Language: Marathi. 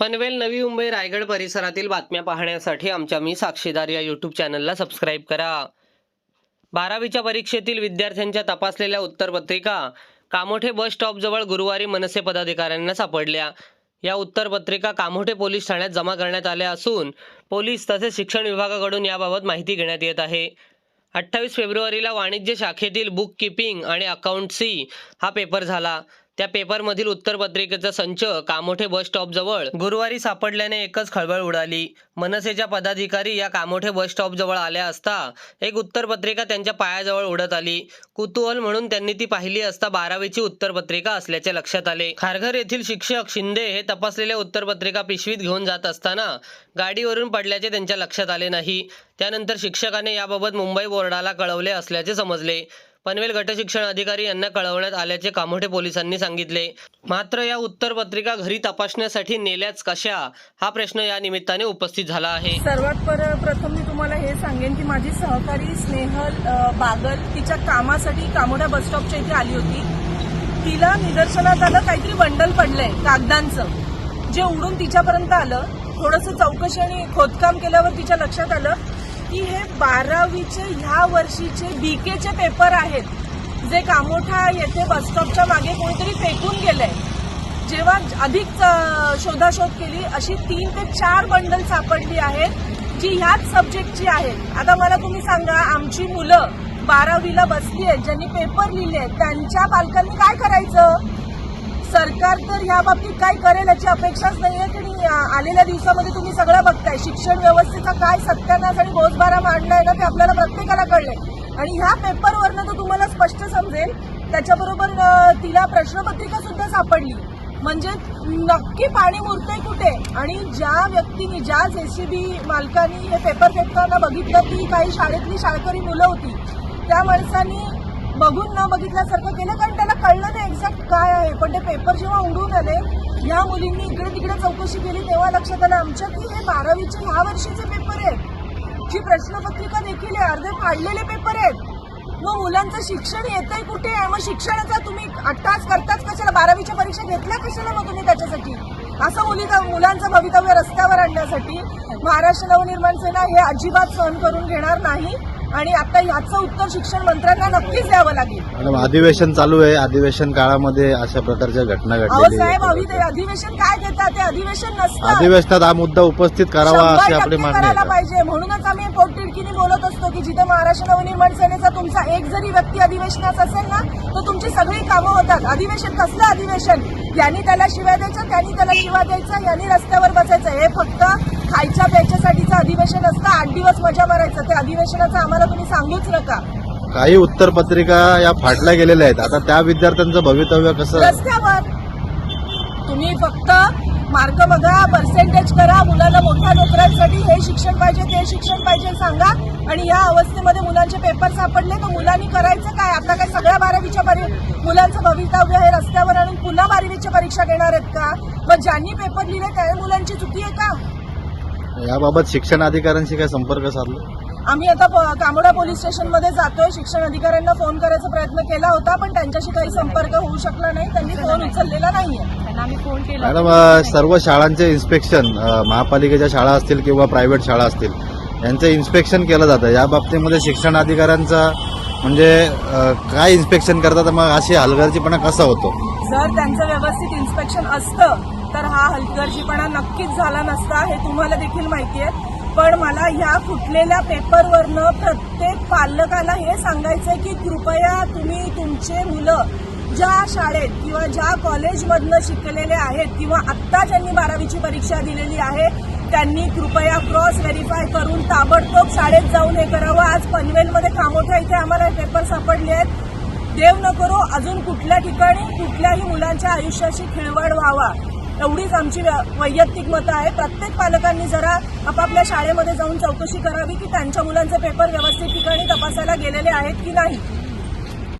पनवेल नवी मुंबई रायगड परिसरातील बातम्या पाहण्यासाठी आमच्या मी साक्षीदार या यूट्यूब चॅनलला सबस्क्राईब करा. बारावीच्या परीक्षेतील विद्यार्थ्यांच्या तपासलेल्या उत्तरपत्रिका कामोठे बस स्टॉपजवळ गुरुवारी मनसे पदाधिकाऱ्यांना सापडल्या. या उत्तरपत्रिका कामोठे पोलीस ठाण्यात जमा करण्यात आल्या असून पोलीस तसेच शिक्षण विभागाकडून याबाबत माहिती घेण्यात येत आहे. अठ्ठावीस फेब्रुवारीला वाणिज्य शाखेतील बुक किपिंग आणि अकाउंट सी हा पेपर झाला. त्या पेपरमधील उत्तरपत्रिकेचा संच कामोठे बस स्टॉपजवळ गुरुवारी सापडल्याने एकच खळबळ उडाली. मनसेच्या पदाधिकारी या कामोठे बस स्टॉपजवळ आल्या असता एक उत्तरपत्रिका त्यांच्या पायाजवळ उडत आली. कुतूहल म्हणून त्यांनी ती पाहिली असता बारावीची उत्तरपत्रिका असल्याचे लक्षात आले. खारघर येथील शिक्षक शिंदे हे तपासलेल्या उत्तरपत्रिका पिशवीत घेऊन जात असताना गाडीवरून पडल्याचे त्यांच्या लक्षात आले नाही. त्यानंतर शिक्षकाने याबाबत मुंबई बोर्डाला कळवले असल्याचे समजले. पनवेल गटशिक्षण अधिकारी यांना कळवण्यात आल्याचे कामोठे पोलिसांनी सांगितले. मात्र या उत्तरपत्रिका घरी तपासण्यासाठी नेल्याच कशा? हा प्रश्न या निमित्ताने उपस्थित झाला आहे. सर्वात पर प्रथम मी तुम्हाला हे सांगेन की माझी सहकारी स्नेहल बागल तिच्या कामासाठी कामोठ्या बस स्टॉपच्या इथे आली होती. तिला निदर्शनात आलं काहीतरी बंडल पडलंय कागदांचं. जे उडून तिच्यापर्यंत आलं थोडंसं चौकशी आणि खोदकाम केल्यावर तिच्या लक्षात आलं की हे बारावीचे ह्या वर्षीचे बीकेचे पेपर आहेत जे कामोठा येथे बस स्टॉपच्या मागे कोणीतरी फेकून गेलंय. जेव्हा अधिक शोधाशोध केली अशी तीन ते चार बंडल सापडली आहेत जी ह्याच सब्जेक्टची आहेत. आता मला तुम्ही सांगा आमची मुलं बारावीला बसली आहेत ज्यांनी पेपर लिहिले आहेत त्यांच्या पालकांनी काय करायचं? सरकार तर ह्या बाबतीत काय करेल याची अपेक्षाच नाही? की आलेल्या दिवसामध्ये तुम्ही सगळं आहे शिक्षण व्यवस्थेचा काय सत्यानाश आणि बोजबारा मांडलाय ना ते आपल्याला प्रत्येकाला कळलंय. आणि ह्या पेपरवरनं तर तुम्हाला स्पष्ट समजेल. त्याच्याबरोबर तिला प्रश्नपत्रिका सुद्धा सापडली. म्हणजे नक्की पाणी मुरतंय कुठे? आणि ज्या व्यक्तीने ज्या जेसीबी मालकांनी हे पेपर फेकताना बघितलं ती काही शाळेतली शाळकरी मुलं होती त्या माणसांनी बघून न बघितल्यासारखं केलं कारण त्याला कळलं नाही. आहे. पण ते पेपर जेव्हा उडून आले ह्या मुलींनी इकडे तिकडे चौकशी केली तेव्हा लक्षात आलं आमच्या की हे बारावीचे ह्या वर्षीचे पेपर आहेत. जी प्रश्नपत्रिका देखील आहे अर्धे फाडलेले पेपर आहेत. मग मुलांचं शिक्षण येतंय कुठे? मग शिक्षणाचा तुम्ही आत्ताच करताच कशाला? बारावीच्या परीक्षा घेतल्या कशाला मग तुम्ही त्याच्यासाठी? असं मुली मुलांचं भवितव्य रस्त्यावर आणण्यासाठी महाराष्ट्र नवनिर्माण सेना हे अजिबात सहन करून घेणार नाही आणि आता ह्याचं उत्तर शिक्षण मंत्र्यांना नक्कीच द्यावं लागेल. मॅडम अधिवेशन चालू आहे. अधिवेशन काळामध्ये अशा प्रकारच्या घटना अहो साहेब. अभि- अधिवेशन काय देतात ते अधिवेशन नसतं. अधिवेशनात हा मुद्दा उपस्थित करावा शंभर अशी आपली टक्के मागणी करायला आहे? पाहिजे. म्हणूनच आम्ही पोटतिडकीने बोलत असतो की जिथे महाराष्ट्र नवनिर्माण सेनेचा तुमचा एक जरी व्यक्ती अधिवेशनात असेल ना तर तुमची सगळी कामं होतात. अधिवेशन कसलं अधिवेशन? यांनी त्याला शिव्या द्यायचं त्यांनी त्याला शिव्या द्यायचं यांनी रस्त्यावर बसायचं. हे फक्त खायच्या प्यायच्यासाठीचं अधिवेशन असतं. आठ दिवस मजा मारायचं. ते अधिवेशनाचं आम्हाला तुम्ही सांगूच नका. काही उत्तरपत्रिका या फाटल्या गेलेल्या आहेत. आता त्या विद्यार्थ्यांचं भवितव्य कसं? रस्त्यावर. तुम्ही फक्त मार्क बघा पर्सेंटेज करा मुलांना मोठ्या नोकऱ्यांसाठी हे शिक्षण पाहिजे ते शिक्षण पाहिजे सांगा. आणि या अवस्थेमध्ये मुलांचे पेपर सापडले तर मुलांनी करायचं काय? आता काय सगळ्या बारावीच्या परी मुलांचं भवितव्य हे रस्त्यावर आणून पुन्हा बारावीच्या परीक्षा घेणार आहेत का? मग ज्यांनी पेपर लिहिले त्या मुलांची चुकी आहे का? याबाबत शिक्षण अधिकाऱ्यांशी काय संपर्क साधला? आम्ही आता कामोडा पोलीस स्टेशनमध्ये जातोय. शिक्षण अधिकाऱ्यांना फोन करायचा प्रयत्न केला होता पण त्यांच्याशी काही संपर्क होऊ शकला नाही. त्यांनी फोन उचललेला नाहीये. त्यांना आम्ही फोन केला. मॅडम सर्व शाळांचे इन्स्पेक्शन महापालिकेच्या शाळा असतील किंवा प्रायव्हेट शाळा असतील यांचं इन्स्पेक्शन केलं जातं. या बाबतीमध्ये शिक्षण अधिकाऱ्यांचा म्हणजे काय इन्स्पेक्शन करतात मग अशी हलगर्जीपणा कसा होतो? जर त्यांचं व्यवस्थित इन्स्पेक्शन असतं तर हा हलगर्जीपणा नक्कीच झाला नसता हे तुम्हाला देखील माहिती आहे. पण मला ह्या फुटलेल्या पेपरवरनं प्रत्येक पालकाला हे सांगायचंय की कृपया तुम्ही तुमचे मुलं ज्या शाळेत किंवा ज्या कॉलेजमधनं शिकलेले आहेत किंवा आत्ता ज्यांनी बारावीची परीक्षा दिलेली आहे त्यांनी कृपया क्रॉस व्हेरीफाय करून ताबडतोब शाळेत जाऊन हे करावं. आज पनवेलमध्ये खामोठ्या इथे आम्हाला पेपर सापडले आहेत. देव न करो अजून कुठल्या ठिकाणी कुठल्याही मुलांच्या आयुष्याशी खिळवाड व्हावा. एवढीच आमची व्य- वैयक्तिक मतं आहे प्रत्येक पालकांनी जरा आपापल्या शाळेमध्ये जाऊन चौकशी करावी की त्यांच्या मुलांचे पेपर व्यवस्थित ठिकाणी तपासायला गेलेले आहेत की नाही.